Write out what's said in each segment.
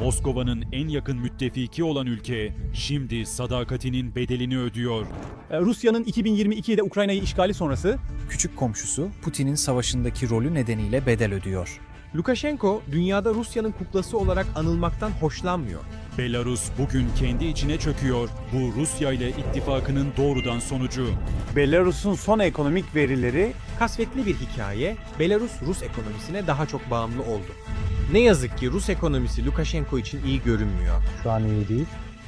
Moskova'nın en yakın müttefiki olan ülke şimdi sadakatinin bedelini ödüyor. Ee, Rusya'nın 2022'de Ukrayna'yı işgali sonrası Küçük komşusu Putin'in savaşındaki rolü nedeniyle bedel ödüyor. Lukashenko dünyada Rusya'nın kuklası olarak anılmaktan hoşlanmıyor. Belarus bugün kendi içine çöküyor. Bu Rusya ile ittifakının doğrudan sonucu. Belarus'un son ekonomik verileri Kasvetli bir hikaye, Belarus Rus ekonomisine daha çok bağımlı oldu. Ne yazık ki Rus ekonomisi Lukashenko için iyi görünmüyor. Şu an iyi değil.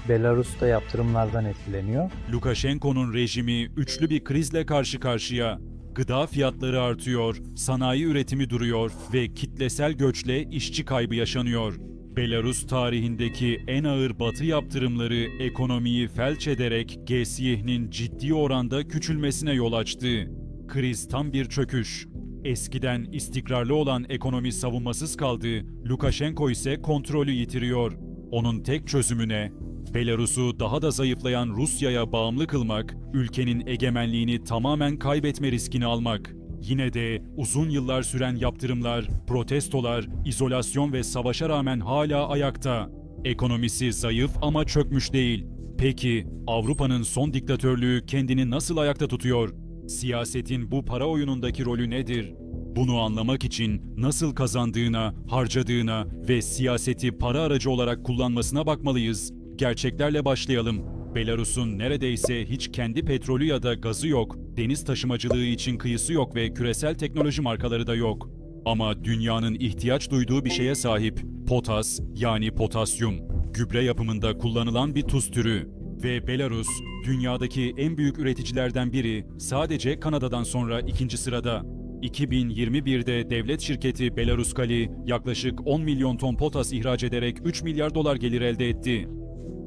Belarus da yaptırımlardan etkileniyor. Lukashenko'nun rejimi üçlü bir krizle karşı karşıya. Gıda fiyatları artıyor, sanayi üretimi duruyor ve kitlesel göçle işçi kaybı yaşanıyor. Belarus tarihindeki en ağır batı yaptırımları ekonomiyi felç ederek GSYH'nin ciddi oranda küçülmesine yol açtı. Kriz tam bir çöküş. Eskiden istikrarlı olan ekonomi savunmasız kaldı, Lukashenko ise kontrolü yitiriyor. Onun tek çözümüne Belarus'u daha da zayıflayan Rusya'ya bağımlı kılmak, ülkenin egemenliğini tamamen kaybetme riskini almak. Yine de uzun yıllar süren yaptırımlar, protestolar, izolasyon ve savaşa rağmen hala ayakta. Ekonomisi zayıf ama çökmüş değil. Peki Avrupa'nın son diktatörlüğü kendini nasıl ayakta tutuyor? Siyasetin bu para oyunundaki rolü nedir? Bunu anlamak için nasıl kazandığına, harcadığına ve siyaseti para aracı olarak kullanmasına bakmalıyız. Gerçeklerle başlayalım. Belarus'un neredeyse hiç kendi petrolü ya da gazı yok, deniz taşımacılığı için kıyısı yok ve küresel teknoloji markaları da yok. Ama dünyanın ihtiyaç duyduğu bir şeye sahip. Potas yani potasyum. Gübre yapımında kullanılan bir tuz türü. Ve Belarus, dünyadaki en büyük üreticilerden biri, sadece Kanada'dan sonra ikinci sırada. 2021'de devlet şirketi Belaruskali yaklaşık 10 milyon ton potas ihraç ederek 3 milyar dolar gelir elde etti.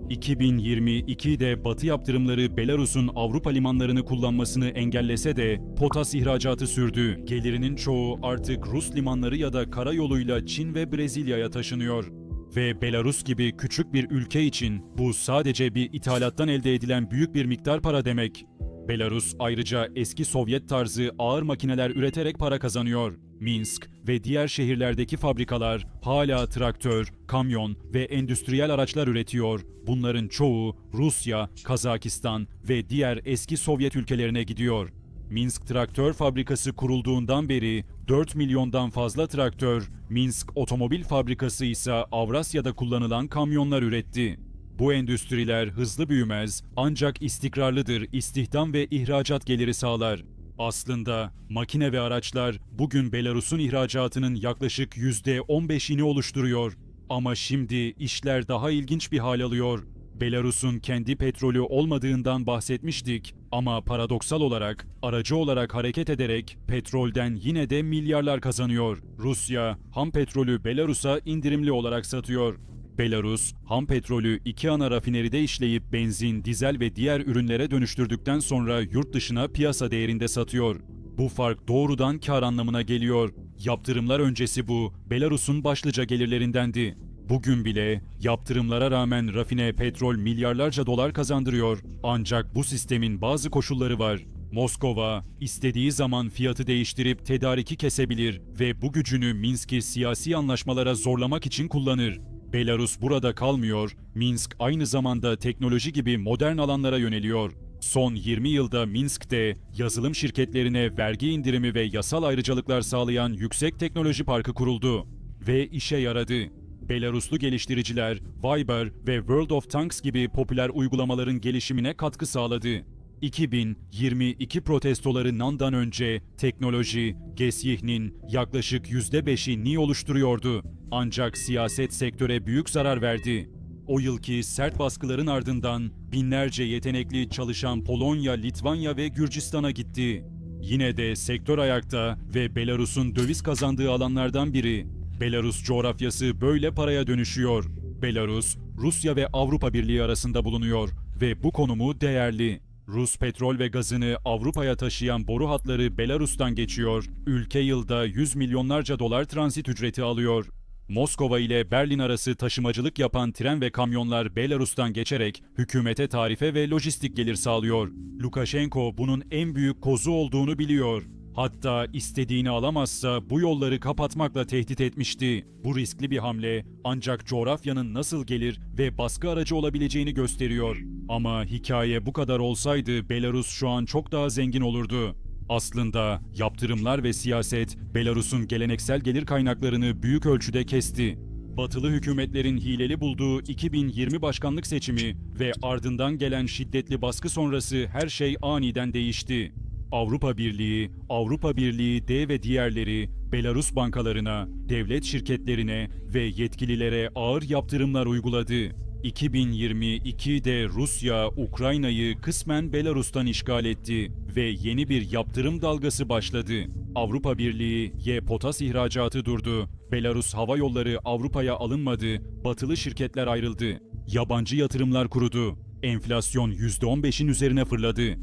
2022'de Batı yaptırımları Belarus'un Avrupa limanlarını kullanmasını engellese de potas ihracatı sürdü. Gelirinin çoğu artık Rus limanları ya da karayoluyla Çin ve Brezilya'ya taşınıyor. Ve Belarus gibi küçük bir ülke için bu sadece bir ithalattan elde edilen büyük bir miktar para demek. Belarus ayrıca eski Sovyet tarzı ağır makineler üreterek para kazanıyor. Minsk ve diğer şehirlerdeki fabrikalar hala traktör, kamyon ve endüstriyel araçlar üretiyor. Bunların çoğu Rusya, Kazakistan ve diğer eski Sovyet ülkelerine gidiyor. Minsk Traktör Fabrikası kurulduğundan beri 4 milyondan fazla traktör, Minsk Otomobil Fabrikası ise Avrasya'da kullanılan kamyonlar üretti. Bu endüstriler hızlı büyümez ancak istikrarlıdır, istihdam ve ihracat geliri sağlar. Aslında makine ve araçlar bugün Belarus'un ihracatının yaklaşık %15'ini oluşturuyor. Ama şimdi işler daha ilginç bir hal alıyor. Belarus'un kendi petrolü olmadığından bahsetmiştik ama paradoksal olarak aracı olarak hareket ederek petrolden yine de milyarlar kazanıyor. Rusya ham petrolü Belarus'a indirimli olarak satıyor. Belarus, ham petrolü iki ana rafineride işleyip benzin, dizel ve diğer ürünlere dönüştürdükten sonra yurt dışına piyasa değerinde satıyor. Bu fark doğrudan kar anlamına geliyor. Yaptırımlar öncesi bu, Belarus'un başlıca gelirlerindendi. Bugün bile yaptırımlara rağmen rafine petrol milyarlarca dolar kazandırıyor. Ancak bu sistemin bazı koşulları var. Moskova istediği zaman fiyatı değiştirip tedariki kesebilir ve bu gücünü Minsk'i siyasi anlaşmalara zorlamak için kullanır. Belarus burada kalmıyor, Minsk aynı zamanda teknoloji gibi modern alanlara yöneliyor. Son 20 yılda Minsk'te yazılım şirketlerine vergi indirimi ve yasal ayrıcalıklar sağlayan yüksek teknoloji parkı kuruldu ve işe yaradı. Belaruslu geliştiriciler Viber ve World of Tanks gibi popüler uygulamaların gelişimine katkı sağladı. 2022 protestolarından önce teknoloji, GESYİH'nin yaklaşık %5'ini oluşturuyordu. Ancak siyaset sektöre büyük zarar verdi. O yılki sert baskıların ardından binlerce yetenekli çalışan Polonya, Litvanya ve Gürcistan'a gitti. Yine de sektör ayakta ve Belarus'un döviz kazandığı alanlardan biri. Belarus coğrafyası böyle paraya dönüşüyor. Belarus, Rusya ve Avrupa Birliği arasında bulunuyor ve bu konumu değerli. Rus petrol ve gazını Avrupa'ya taşıyan boru hatları Belarus'tan geçiyor. Ülke yılda 100 milyonlarca dolar transit ücreti alıyor. Moskova ile Berlin arası taşımacılık yapan tren ve kamyonlar Belarus'tan geçerek hükümete tarife ve lojistik gelir sağlıyor. Lukashenko bunun en büyük kozu olduğunu biliyor. Hatta istediğini alamazsa bu yolları kapatmakla tehdit etmişti. Bu riskli bir hamle ancak coğrafyanın nasıl gelir ve baskı aracı olabileceğini gösteriyor. Ama hikaye bu kadar olsaydı Belarus şu an çok daha zengin olurdu. Aslında yaptırımlar ve siyaset Belarus'un geleneksel gelir kaynaklarını büyük ölçüde kesti. Batılı hükümetlerin hileli bulduğu 2020 başkanlık seçimi ve ardından gelen şiddetli baskı sonrası her şey aniden değişti. Avrupa Birliği, Avrupa Birliği D ve diğerleri Belarus bankalarına, devlet şirketlerine ve yetkililere ağır yaptırımlar uyguladı. 2022'de Rusya, Ukrayna'yı kısmen Belarus'tan işgal etti ve yeni bir yaptırım dalgası başladı. Avrupa Birliği, Y potas ihracatı durdu. Belarus hava yolları Avrupa'ya alınmadı, batılı şirketler ayrıldı. Yabancı yatırımlar kurudu. Enflasyon %15'in üzerine fırladı.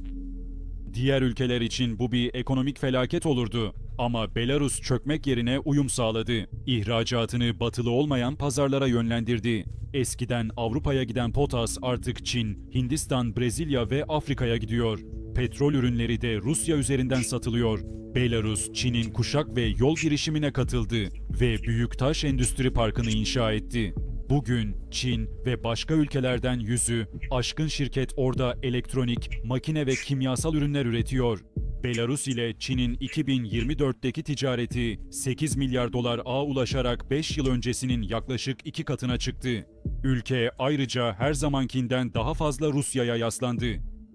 Diğer ülkeler için bu bir ekonomik felaket olurdu. Ama Belarus çökmek yerine uyum sağladı. İhracatını batılı olmayan pazarlara yönlendirdi. Eskiden Avrupa'ya giden potas artık Çin, Hindistan, Brezilya ve Afrika'ya gidiyor. Petrol ürünleri de Rusya üzerinden satılıyor. Belarus, Çin'in kuşak ve yol girişimine katıldı ve Büyüktaş Endüstri Parkı'nı inşa etti. Bugün Çin ve başka ülkelerden yüzü aşkın şirket orada elektronik, makine ve kimyasal ürünler üretiyor. Belarus ile Çin'in 2024'teki ticareti 8 milyar dolar ağa ulaşarak 5 yıl öncesinin yaklaşık iki katına çıktı. Ülke ayrıca her zamankinden daha fazla Rusya'ya yaslandı.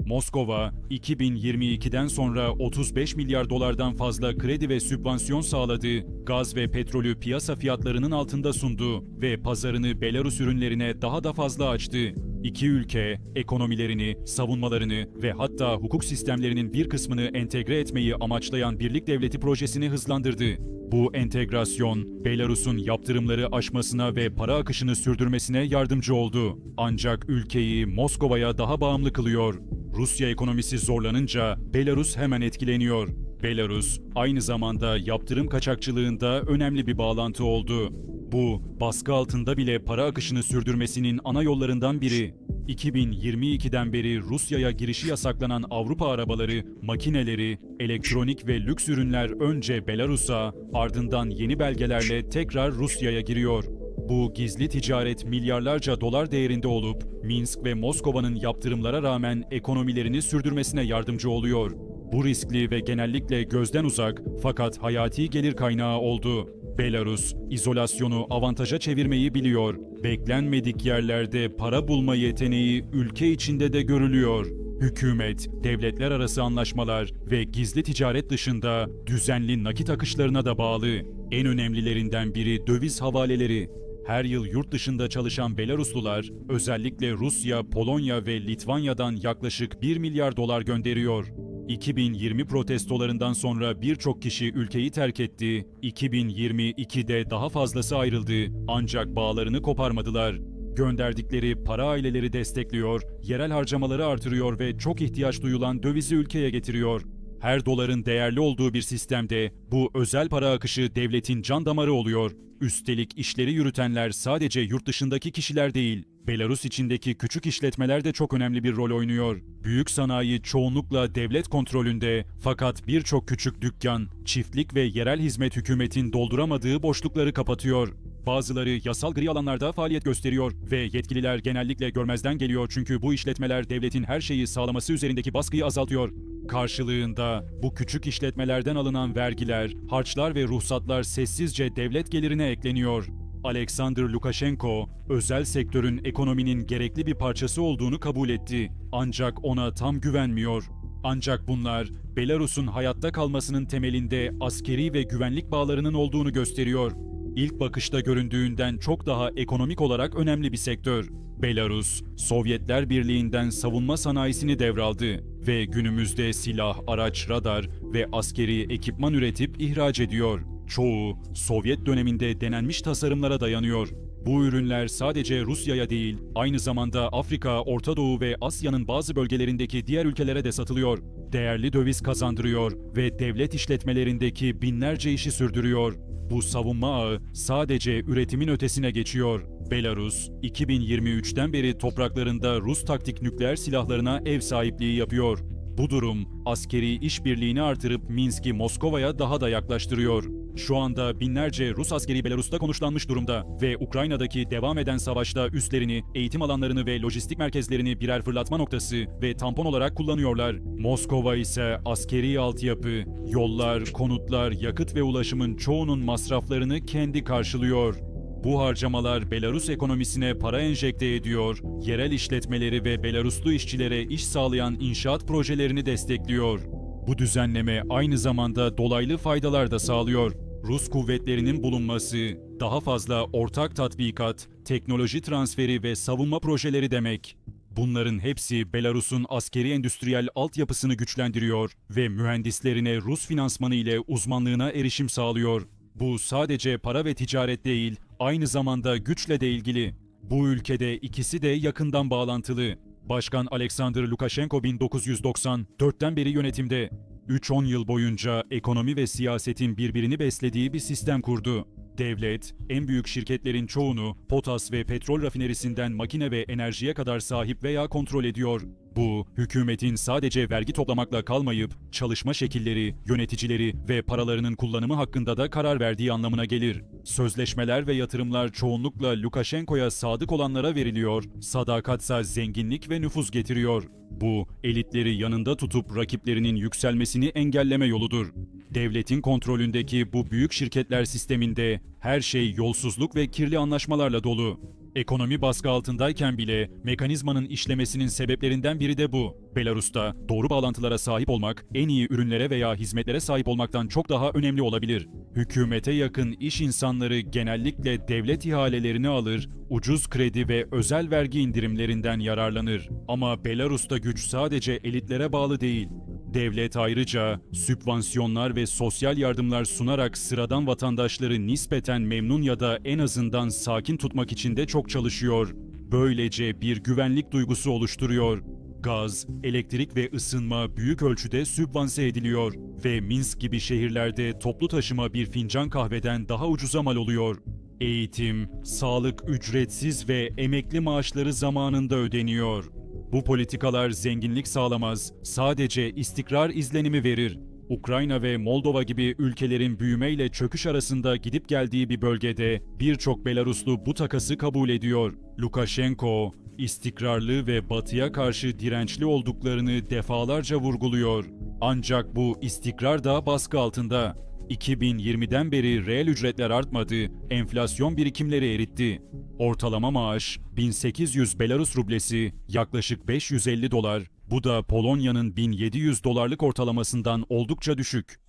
Moskova, 2022'den sonra 35 milyar dolardan fazla kredi ve sübvansiyon sağladı, gaz ve petrolü piyasa fiyatlarının altında sundu ve pazarını Belarus ürünlerine daha da fazla açtı. İki ülke, ekonomilerini, savunmalarını ve hatta hukuk sistemlerinin bir kısmını entegre etmeyi amaçlayan Birlik Devleti projesini hızlandırdı. Bu entegrasyon, Belarus'un yaptırımları aşmasına ve para akışını sürdürmesine yardımcı oldu. Ancak ülkeyi Moskova'ya daha bağımlı kılıyor. Rusya ekonomisi zorlanınca Belarus hemen etkileniyor. Belarus aynı zamanda yaptırım kaçakçılığında önemli bir bağlantı oldu. Bu, baskı altında bile para akışını sürdürmesinin ana yollarından biri. 2022'den beri Rusya'ya girişi yasaklanan Avrupa arabaları, makineleri, elektronik ve lüks ürünler önce Belarus'a, ardından yeni belgelerle tekrar Rusya'ya giriyor. Bu gizli ticaret milyarlarca dolar değerinde olup Minsk ve Moskova'nın yaptırımlara rağmen ekonomilerini sürdürmesine yardımcı oluyor. Bu riskli ve genellikle gözden uzak fakat hayati gelir kaynağı oldu. Belarus, izolasyonu avantaja çevirmeyi biliyor. Beklenmedik yerlerde para bulma yeteneği ülke içinde de görülüyor. Hükümet, devletler arası anlaşmalar ve gizli ticaret dışında düzenli nakit akışlarına da bağlı. En önemlilerinden biri döviz havaleleri. Her yıl yurt dışında çalışan Belaruslular, özellikle Rusya, Polonya ve Litvanya'dan yaklaşık 1 milyar dolar gönderiyor. 2020 protestolarından sonra birçok kişi ülkeyi terk etti. 2022'de daha fazlası ayrıldı ancak bağlarını koparmadılar. Gönderdikleri para aileleri destekliyor, yerel harcamaları artırıyor ve çok ihtiyaç duyulan dövizi ülkeye getiriyor. Her doların değerli olduğu bir sistemde bu özel para akışı devletin can damarı oluyor. Üstelik işleri yürütenler sadece yurt dışındaki kişiler değil, Belarus içindeki küçük işletmeler de çok önemli bir rol oynuyor. Büyük sanayi çoğunlukla devlet kontrolünde fakat birçok küçük dükkan, çiftlik ve yerel hizmet hükümetin dolduramadığı boşlukları kapatıyor. Bazıları yasal gri alanlarda faaliyet gösteriyor ve yetkililer genellikle görmezden geliyor çünkü bu işletmeler devletin her şeyi sağlaması üzerindeki baskıyı azaltıyor. Karşılığında bu küçük işletmelerden alınan vergiler, harçlar ve ruhsatlar sessizce devlet gelirine ekleniyor. Alexander Lukashenko, özel sektörün ekonominin gerekli bir parçası olduğunu kabul etti. Ancak ona tam güvenmiyor. Ancak bunlar Belarus'un hayatta kalmasının temelinde askeri ve güvenlik bağlarının olduğunu gösteriyor. İlk bakışta göründüğünden çok daha ekonomik olarak önemli bir sektör. Belarus, Sovyetler Birliği'nden savunma sanayisini devraldı ve günümüzde silah, araç, radar ve askeri ekipman üretip ihraç ediyor. Çoğu Sovyet döneminde denenmiş tasarımlara dayanıyor. Bu ürünler sadece Rusya'ya değil, aynı zamanda Afrika, Orta Doğu ve Asya'nın bazı bölgelerindeki diğer ülkelere de satılıyor. Değerli döviz kazandırıyor ve devlet işletmelerindeki binlerce işi sürdürüyor. Bu savunma ağı sadece üretimin ötesine geçiyor. Belarus, 2023'ten beri topraklarında Rus taktik nükleer silahlarına ev sahipliği yapıyor. Bu durum askeri işbirliğini artırıp Minsk'i Moskova'ya daha da yaklaştırıyor. Şu anda binlerce Rus askeri Belarus'ta konuşlanmış durumda ve Ukrayna'daki devam eden savaşta üslerini, eğitim alanlarını ve lojistik merkezlerini birer fırlatma noktası ve tampon olarak kullanıyorlar. Moskova ise askeri altyapı, yollar, konutlar, yakıt ve ulaşımın çoğunun masraflarını kendi karşılıyor. Bu harcamalar Belarus ekonomisine para enjekte ediyor, yerel işletmeleri ve Belaruslu işçilere iş sağlayan inşaat projelerini destekliyor. Bu düzenleme aynı zamanda dolaylı faydalar da sağlıyor. Rus kuvvetlerinin bulunması, daha fazla ortak tatbikat, teknoloji transferi ve savunma projeleri demek. Bunların hepsi Belarus'un askeri endüstriyel altyapısını güçlendiriyor ve mühendislerine Rus finansmanı ile uzmanlığına erişim sağlıyor. Bu sadece para ve ticaret değil, aynı zamanda güçle de ilgili. Bu ülkede ikisi de yakından bağlantılı. Başkan Alexander Lukashenko 1994'ten beri yönetimde. 3-10 yıl boyunca ekonomi ve siyasetin birbirini beslediği bir sistem kurdu. Devlet, en büyük şirketlerin çoğunu potas ve petrol rafinerisinden makine ve enerjiye kadar sahip veya kontrol ediyor. Bu, hükümetin sadece vergi toplamakla kalmayıp çalışma şekilleri, yöneticileri ve paralarının kullanımı hakkında da karar verdiği anlamına gelir. Sözleşmeler ve yatırımlar çoğunlukla Lukashenko'ya sadık olanlara veriliyor, sadakatsa zenginlik ve nüfuz getiriyor. Bu, elitleri yanında tutup rakiplerinin yükselmesini engelleme yoludur. Devletin kontrolündeki bu büyük şirketler sisteminde her şey yolsuzluk ve kirli anlaşmalarla dolu. Ekonomi baskı altındayken bile mekanizmanın işlemesinin sebeplerinden biri de bu. Belarus'ta doğru bağlantılara sahip olmak, en iyi ürünlere veya hizmetlere sahip olmaktan çok daha önemli olabilir. Hükümete yakın iş insanları genellikle devlet ihalelerini alır, ucuz kredi ve özel vergi indirimlerinden yararlanır. Ama Belarus'ta güç sadece elitlere bağlı değil. Devlet ayrıca sübvansiyonlar ve sosyal yardımlar sunarak sıradan vatandaşları nispeten memnun ya da en azından sakin tutmak için de çok çalışıyor. Böylece bir güvenlik duygusu oluşturuyor. Gaz, elektrik ve ısınma büyük ölçüde sübvanse ediliyor ve Minsk gibi şehirlerde toplu taşıma bir fincan kahveden daha ucuza mal oluyor. Eğitim, sağlık ücretsiz ve emekli maaşları zamanında ödeniyor. Bu politikalar zenginlik sağlamaz, sadece istikrar izlenimi verir. Ukrayna ve Moldova gibi ülkelerin büyümeyle çöküş arasında gidip geldiği bir bölgede birçok Belaruslu bu takası kabul ediyor. Lukashenko, istikrarlı ve batıya karşı dirençli olduklarını defalarca vurguluyor. Ancak bu istikrar da baskı altında. 2020'den beri reel ücretler artmadı, enflasyon birikimleri eritti. Ortalama maaş 1800 Belarus rublesi yaklaşık 550 dolar. Bu da Polonya'nın 1700 dolarlık ortalamasından oldukça düşük.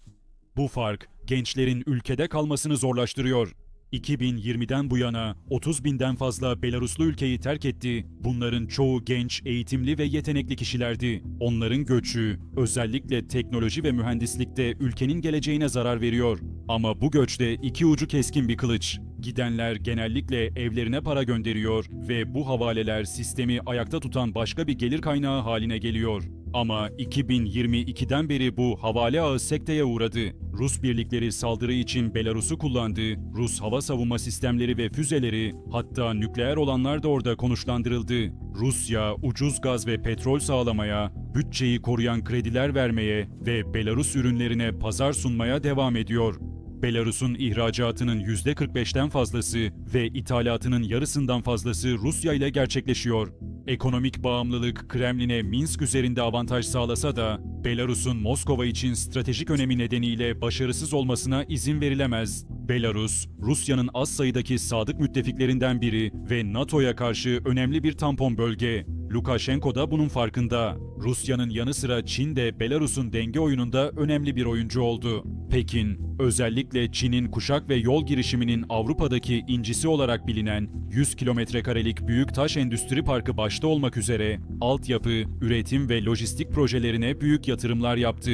Bu fark gençlerin ülkede kalmasını zorlaştırıyor. 2020'den bu yana 30 binden fazla Belaruslu ülkeyi terk etti. Bunların çoğu genç, eğitimli ve yetenekli kişilerdi. Onların göçü, özellikle teknoloji ve mühendislikte ülkenin geleceğine zarar veriyor. Ama bu göçte iki ucu keskin bir kılıç. Gidenler genellikle evlerine para gönderiyor ve bu havaleler sistemi ayakta tutan başka bir gelir kaynağı haline geliyor. Ama 2022'den beri bu havale ağı sekteye uğradı. Rus birlikleri saldırı için Belarus'u kullandı. Rus hava savunma sistemleri ve füzeleri, hatta nükleer olanlar da orada konuşlandırıldı. Rusya ucuz gaz ve petrol sağlamaya, bütçeyi koruyan krediler vermeye ve Belarus ürünlerine pazar sunmaya devam ediyor. Belarus'un ihracatının %45'ten fazlası ve ithalatının yarısından fazlası Rusya ile gerçekleşiyor. Ekonomik bağımlılık Kremlin'e Minsk üzerinde avantaj sağlasa da Belarus'un Moskova için stratejik önemi nedeniyle başarısız olmasına izin verilemez. Belarus, Rusya'nın az sayıdaki sadık müttefiklerinden biri ve NATO'ya karşı önemli bir tampon bölge. Lukashenko da bunun farkında. Rusya'nın yanı sıra Çin de Belarus'un denge oyununda önemli bir oyuncu oldu. Pekin, özellikle Çin'in kuşak ve yol girişiminin Avrupa'daki incisi olarak bilinen 100 kilometre karelik büyük taş endüstri parkı başta olmak üzere altyapı, üretim ve lojistik projelerine büyük yatırımlar yaptı.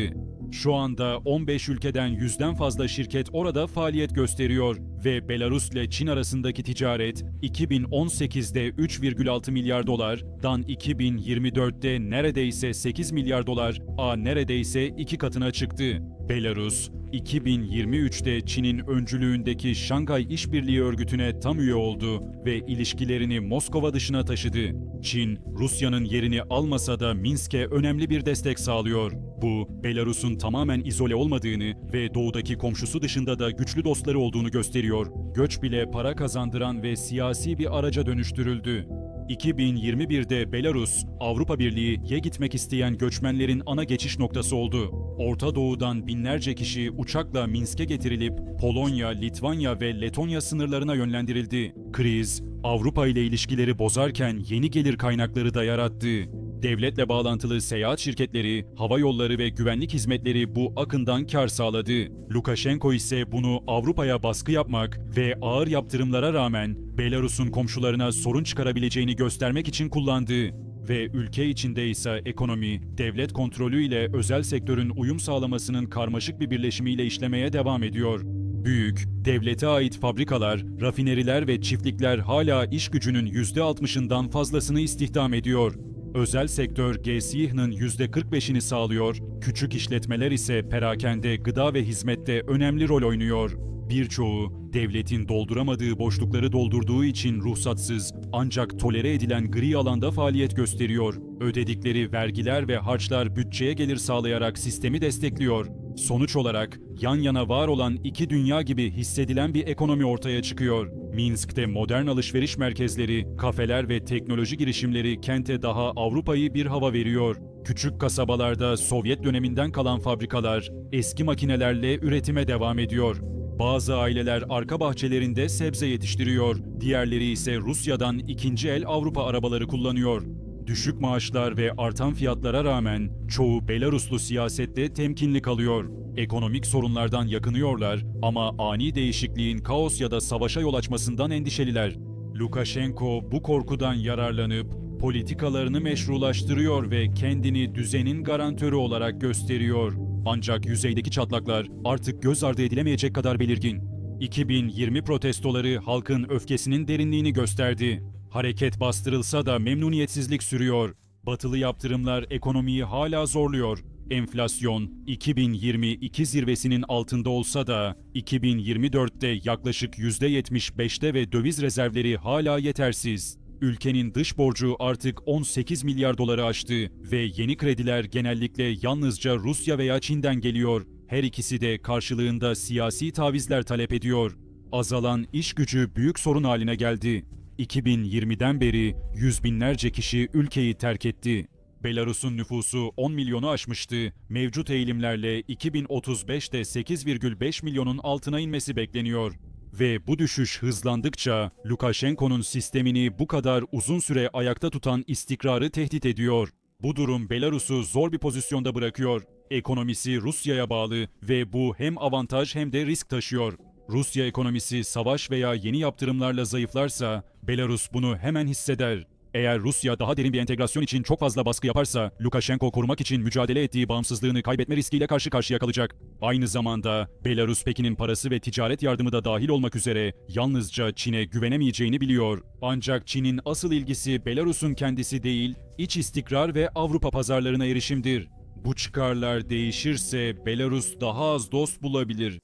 Şu anda 15 ülkeden yüzden fazla şirket orada faaliyet gösteriyor ve Belarus ile Çin arasındaki ticaret 2018'de 3,6 milyar dolardan 2024'te neredeyse 8 milyar dolar, a neredeyse iki katına çıktı. Belarus, 2023'te Çin'in öncülüğündeki Şangay İşbirliği Örgütü'ne tam üye oldu ve ilişkilerini Moskova dışına taşıdı. Çin, Rusya'nın yerini almasa da Minsk'e önemli bir destek sağlıyor. Bu, Belarus'un tamamen izole olmadığını ve doğudaki komşusu dışında da güçlü dostları olduğunu gösteriyor. Göç bile para kazandıran ve siyasi bir araca dönüştürüldü. 2021'de Belarus, Avrupa Birliği'ye gitmek isteyen göçmenlerin ana geçiş noktası oldu. Orta Doğu'dan binlerce kişi uçakla Minsk'e getirilip Polonya, Litvanya ve Letonya sınırlarına yönlendirildi. Kriz, Avrupa ile ilişkileri bozarken yeni gelir kaynakları da yarattı. Devletle bağlantılı seyahat şirketleri, hava yolları ve güvenlik hizmetleri bu akından kar sağladı. Lukashenko ise bunu Avrupa'ya baskı yapmak ve ağır yaptırımlara rağmen Belarus'un komşularına sorun çıkarabileceğini göstermek için kullandı ve ülke içinde ise ekonomi, devlet kontrolü ile özel sektörün uyum sağlamasının karmaşık bir birleşimiyle işlemeye devam ediyor. Büyük, devlete ait fabrikalar, rafineriler ve çiftlikler hala iş gücünün %60'ından fazlasını istihdam ediyor. Özel sektör GSİH'nin %45'ini sağlıyor, küçük işletmeler ise perakende, gıda ve hizmette önemli rol oynuyor. Birçoğu, devletin dolduramadığı boşlukları doldurduğu için ruhsatsız ancak tolere edilen gri alanda faaliyet gösteriyor. Ödedikleri vergiler ve harçlar bütçeye gelir sağlayarak sistemi destekliyor. Sonuç olarak yan yana var olan iki dünya gibi hissedilen bir ekonomi ortaya çıkıyor. Minsk'te modern alışveriş merkezleri, kafeler ve teknoloji girişimleri kente daha Avrupa'yı bir hava veriyor. Küçük kasabalarda Sovyet döneminden kalan fabrikalar eski makinelerle üretime devam ediyor. Bazı aileler arka bahçelerinde sebze yetiştiriyor, diğerleri ise Rusya'dan ikinci el Avrupa arabaları kullanıyor. Düşük maaşlar ve artan fiyatlara rağmen çoğu Belaruslu siyasette temkinli kalıyor. Ekonomik sorunlardan yakınıyorlar ama ani değişikliğin kaos ya da savaşa yol açmasından endişeliler. Lukashenko bu korkudan yararlanıp politikalarını meşrulaştırıyor ve kendini düzenin garantörü olarak gösteriyor. Ancak yüzeydeki çatlaklar artık göz ardı edilemeyecek kadar belirgin. 2020 protestoları halkın öfkesinin derinliğini gösterdi. Hareket bastırılsa da memnuniyetsizlik sürüyor. Batılı yaptırımlar ekonomiyi hala zorluyor. Enflasyon 2022 zirvesinin altında olsa da 2024'te yaklaşık %75'te ve döviz rezervleri hala yetersiz. Ülkenin dış borcu artık 18 milyar doları aştı ve yeni krediler genellikle yalnızca Rusya veya Çin'den geliyor. Her ikisi de karşılığında siyasi tavizler talep ediyor. Azalan iş gücü büyük sorun haline geldi. 2020'den beri yüz binlerce kişi ülkeyi terk etti. Belarus'un nüfusu 10 milyonu aşmıştı. Mevcut eğilimlerle 2035'te 8,5 milyonun altına inmesi bekleniyor. Ve bu düşüş hızlandıkça Lukashenko'nun sistemini bu kadar uzun süre ayakta tutan istikrarı tehdit ediyor. Bu durum Belarus'u zor bir pozisyonda bırakıyor. Ekonomisi Rusya'ya bağlı ve bu hem avantaj hem de risk taşıyor. Rusya ekonomisi savaş veya yeni yaptırımlarla zayıflarsa Belarus bunu hemen hisseder. Eğer Rusya daha derin bir entegrasyon için çok fazla baskı yaparsa Lukashenko korumak için mücadele ettiği bağımsızlığını kaybetme riskiyle karşı karşıya kalacak. Aynı zamanda Belarus Pekin'in parası ve ticaret yardımı da dahil olmak üzere yalnızca Çin'e güvenemeyeceğini biliyor. Ancak Çin'in asıl ilgisi Belarus'un kendisi değil, iç istikrar ve Avrupa pazarlarına erişimdir. Bu çıkarlar değişirse Belarus daha az dost bulabilir.